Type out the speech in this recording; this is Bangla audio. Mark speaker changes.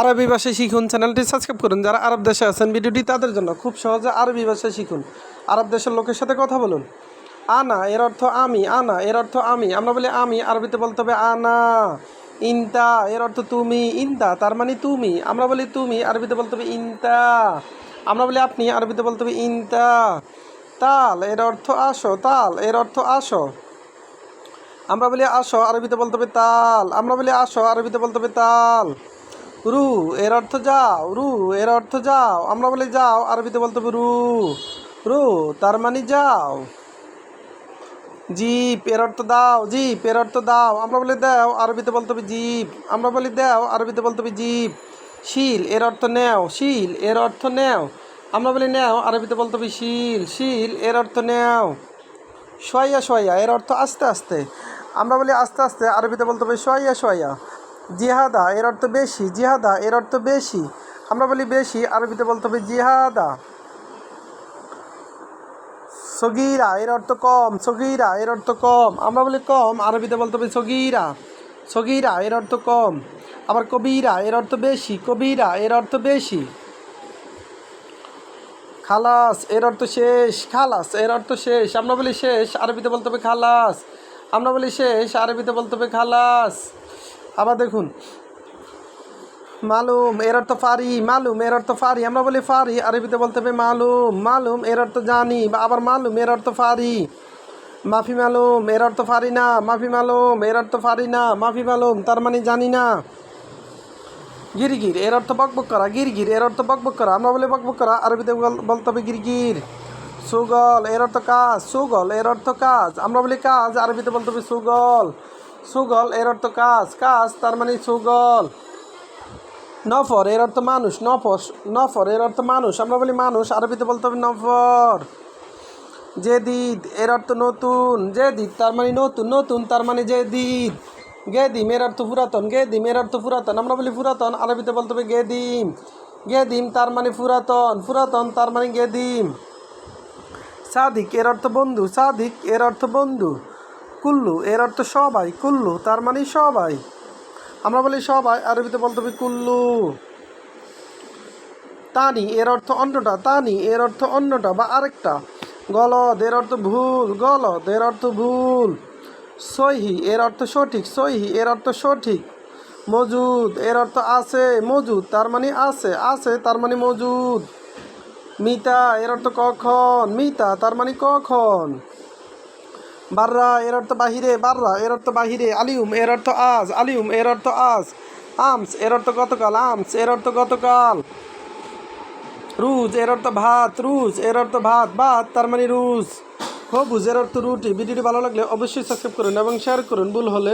Speaker 1: আরবি ভাষায় শিখুন, চ্যানেলটি সাবস্ক্রাইব করুন। যারা আরব দেশে আছেন, ভিডিওটি তাদের জন্য খুব সহজে আরবি ভাষায় শিখুন। আরব দেশের লোকের সাথে কথা বলুন। আনা, এর অর্থ আমি, আনা, এর অর্থ আমি। আমরা বলি আমি, আরবিতে বলতে হবে আনা, ইনতা, এর অর্থ তুমি, ইনতা, তার মানে তুমি। আমরা বলি তুমি, আরবিতে বলতে হবে ইনতা। আমরা বলি আপনি, আরবিতে বলতে হবে ইনতা। তাল, এর অর্থ আসো, তাল, এর অর্থ আসো। আমরা বলি আসো, আরবিতে বলতে হবে তাল। আমরা বলি আসো, আরবিতে বলতে হবে তাল। রু, এর অর্থ যাও, রু, এর অর্থ যাও। আমরা বলি যাও, আরবিতে বলতে হবে রু। রু, তার মানে যাও। জিপ এর অর্থ দাও জিপ এর অর্থ দাও। আমরা বলি দাও, আরবিতে বলতে হবে জিপ আমরা বলি দাও, আরবিতে বলতে হবে জিপ শিল, এর অর্থ নেও, শিল, এর অর্থ নেও। আমরা বলি নেও, আরবিতে বলতে হবে শিল শিল, এর অর্থ নেও। সোয়া সোয়া এর অর্থ আস্তে আস্তে। আমরা বলি আস্তে আস্তে, আরবিতে বলতে হবে সোয়া সোয়া জিহাদা, এর অর্থ বেশি। জিহাদা, এর অর্থ বেশি। আমরা বলি বেশি, আরবিতে বলতে হবে জিহাদা। সগিরা, এর অর্থ কম। সগিরা, এর অর্থ কম। আমরা বলি কম, আরবিতে বলতে হবে সগিরা। সগিরা, এর অর্থ কম। আবার কবিরা, এর অর্থ বেশি। কবিরা, এর অর্থ বেশি। খালাস, এর অর্থ শেষ। খালাস, এর অর্থ শেষ। আমরা বলি শেষ, আরবিতে বলতে হবে খালাস। আমরা বলি শেষ, আরবিতে বলতে হবে খালাস। আবার দেখুন মালুম এর অর্থ ফারি মালুম এর অর্থ ফারি আমরা বলি ফারি আরবিতে বলতে হবে মালুম মালুম এর অর্থ জানি বা আবার মালুম এর অর্থ ফারি মাফি মালুম এর অর্থ ফারি না মাফি মালুম এর অর্থ ফারি না মাফি মালুম তার মানে জানি না গিরগির এর অর্থ বকবক করা গিরগির এর অর্থ বকবক করা আমরা বলি বকবক করা আরবিতে বল- বলতে হবে গিরগির সুগল এর অর্থ কাজ সুগল এর অর্থ কাজ আমরা বলি কাজ আরবিতে বলতে হবে সুগল সুগল, এর অর্থ কাজ। কাজ, তার মানে সুগল। নফর, এর অর্থ মানুষ। নফর নফর, এর অর্থ মানুষ। আমরা বলি মানুষ, আরবিতে বলতে হবে নফর। জেদিদ, এর অর্থ নতুন। জেদিদ, তার মানে নতুন। নতুন, তার মানে জেদিদ। গেদিম, এর অর্থ পুরাতন। গেদিম, এর অর্থ পুরাতন। আমরা বলি পুরাতন, আরবিতে বলতে হবে গেদিম। গেদিম, তার মানে পুরাতন। পুরাতন, তার মানে গেদিম। সাদিক, এর অর্থ বন্ধু। সাদিক, এর অর্থ বন্ধু। কুল্লু, এর অর্থ সবাই, কুল্লু, তার মানে সবাই। আমরা বলি সবাই, আরবিতে বলতে হবে কুল্লু। তানি, এর অর্থ অন্যটা, তানি, এর অর্থ অন্যটা বা আরেকটা। গলদ, এর অর্থ ভুল, গলদ, এর অর্থ ভুল। সহি, এর অর্থ সঠিক, সহি, এর অর্থ সঠিক। মজুদ, এর অর্থ আছে, মজুদ, তার মানে আছে আছে, তার মানে মজুদ। মিতা, এর অর্থ কখন, মিতা, তার মানে কখন। বাররা, এর অর্থ বাহিরে, বাররা, এর অর্থ বাহিরে, আলিউম, এর অর্থ আজ, আলিউম, এর অর্থ আজ, আমস, এর অর্থ গতকাল, আমস, এর অর্থ গতকাল, রুজ, এর অর্থ ভাত, রুজ, এর অর্থ ভাত ভাত, তার মানে রুজ, হবুজ, এর অর্থ রুটি, ভিডিওটি ভালো লাগলে অবশ্যই সাবস্ক্রাইব করুন এবং শেয়ার করুন, ভুল হলে